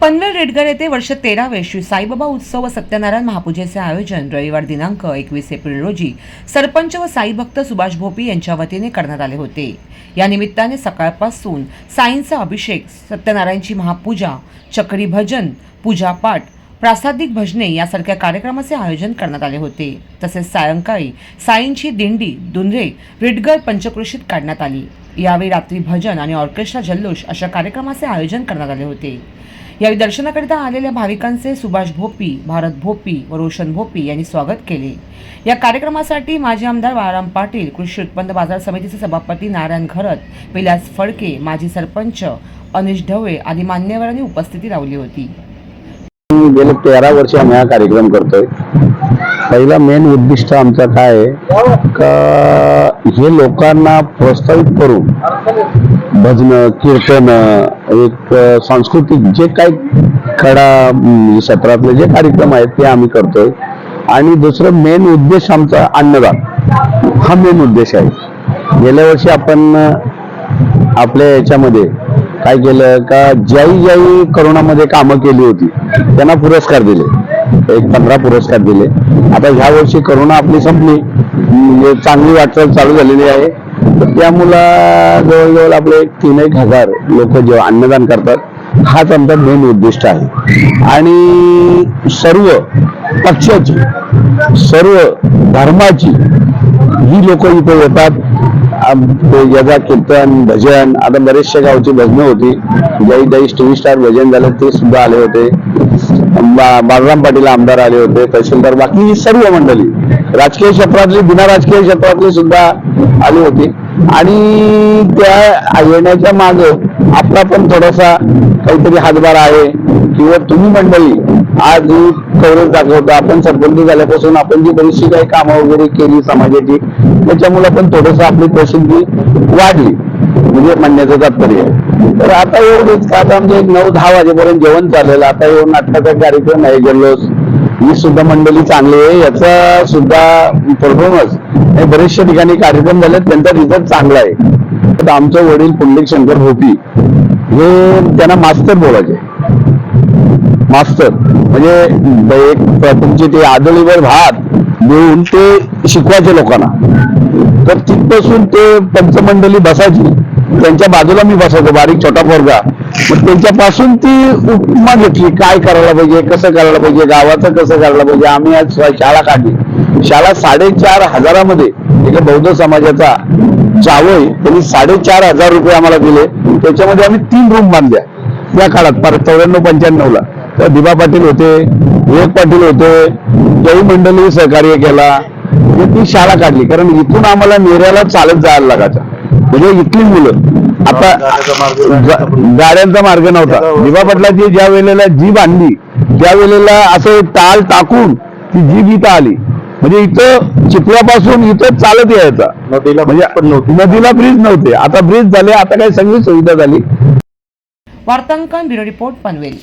पनवेल रेडगर येथे वर्ष तेरावे श्री साईबाबा उत्सव व सत्यनारायण महापूजेचे आयोजन रविवार दिनांक एकवीस एप्रिल रोजी सरपंच व साईभक्त सुभाष भोपी यांच्या वतीने करण्यात आले होते. या निमित्ताने सकाळपासून साईंचा अभिषेक सत्यनारायणची महापूजा चक्री भजन पूजापाठ प्रासादिक भजने यासारख्या कार्यक्रमाचे आयोजन करण्यात आले होते. तसेच सायंकाळी साईंची दिंडी दुंद्रे रिडगर पंचक्रोशीत काढण्यात आली. यावेळी रात्री भजन आणि ऑर्केस्ट्रा जल्लोष अशा कार्यक्रमाचे आयोजन करण्यात आले होते. यावेळी दर्शनाकरिता आलेल्या भाविकांचे सुभाष भोपी भारत भोपी व रोशन भोपी यांनी स्वागत केले. या कार्यक्रमासाठी माजी आमदार बाळाराम पाटील कृषी उत्पन्न बाजार समितीचे सभापती नारायण घरत विलास फडके माजी सरपंच अनिश ढवळे आदी मान्यवरांनी उपस्थिती लावली होती. गेले तेरा वर्ष आम्ही हा कार्यक्रम करतोय. पहिला मेन उद्दिष्ट आमचा काय आहे? का हे लोकांना प्रोत्साहित करून भजन कीर्तन एक सांस्कृतिक जे काही कडा म्हणजे सत्रातले क्षेत्रातले जे कार्यक्रम आहेत ते आम्ही करतोय. आणि दुसरं मेन उद्देश आमचा अन्नदान. हा मेन उद्देश आहे. गेल्या वर्षी आपण आपल्या याच्यामध्ये काय केलं का ज्याही ज्याही करोनामध्ये कामं केली होती त्यांना पुरस्कार दिले. एक पंधरा पुरस्कार दिले. आता ह्या वर्षी करोना आपली संपली. म्हणजे चांगली वाटचाल चालू झालेली आहे. तर मुला जवळजवळ आपले तीन एक हजार लोक जेव्हा अन्नदान करतात हाच आमचा मेन उद्दिष्ट आहे. आणि सर्व पक्षाची सर्व धर्माची ही लोक इथे येतात. आम- कीर्तन भजन आता बरेचशा गावची भजनं होती. जय जय टीव्ही स्टार भजन झालं ते सुद्धा आले होते. बाळराम बालराम पाटील आमदार आले होते तहसीलदार बाकी सर्व मंडळी. राजकीय क्षेत्रातली बिना राजकीय क्षेत्रातली सुद्धा आली होती. आणि त्या येण्याच्या मागे आपला पण थोडासा काहीतरी हातभार आहे. किंवा तुम्ही मंडळी आज ही कव्हरेज दाखवतो आपण सरपंच झाल्यापासून आपण जी बरीचशी काही कामं वगैरे केली समाजाची त्याच्यामुळे पण थोडस आपली प्रसिद्धी वाढली. म्हणजे म्हणण्याचं तात्पर्य आहे. तर आता एवढंच आता म्हणजे एक नऊ दहा वाजेपर्यंत जेवण चालेल आता येऊन नाटकाचा कार्यक्रम आहे जल्लोष. ही सुद्धा मंडळी चांगली आहे. याचा सुद्धा परफॉर्मन्स हे बरेचशा ठिकाणी कार्यक्रम झाले त्यांचा रिझल्ट चांगला आहे. तर आमचं वडील पुंडलिक शंकर भोपी हे त्यांना मास्तर बोलायचे. मास्तर. म्हणजे एक तुमचे ते आदळीवर भात देऊन ते शिकवायचे लोकांना. तर तिथपासून ते पंचमंडळी बसायची. त्यांच्या बाजूला मी बसायचो बारीक छोटा पोरगा. मग त्यांच्यापासून ती उपमा घेतली काय करायला पाहिजे कसं करायला पाहिजे गावाचं कसं करायला पाहिजे आम्ही आज शाळा काढली. शाळा साडेचार हजारामध्ये एका बौद्ध समाजाचा जावय त्यांनी साडेचार हजार रुपये आम्हाला दिले. त्याच्यामध्ये आम्ही तीन रूम बांधल्या. त्या काळात पर चौऱ्याण्णव पंच्याण्णव ला. तर दिबा पाटील होते विवेक पाटील होते जयी मंडळी सहकार्य केला. ती शाळा काढली कारण इथून आम्हाला नेऱ्याला चालत जायला लागायचं. म्हणजे इथली मुलं. आता गाड्यांचा मार्ग नव्हता. दिबा पाटलाची ज्या वेळेला जीभ आणली त्या वेळेला असं एक ताल टाकून ती जीभ इथं आली. म्हणजे इथं चिखल्यापासून इथं चालत यायचा. नदीला म्हणजे नदीला ब्रिज नव्हते. आता ब्रिज झाले आता काही सगळी सुविधा झाली. वार्तांकन ब्युरो रिपोर्ट पनवेल.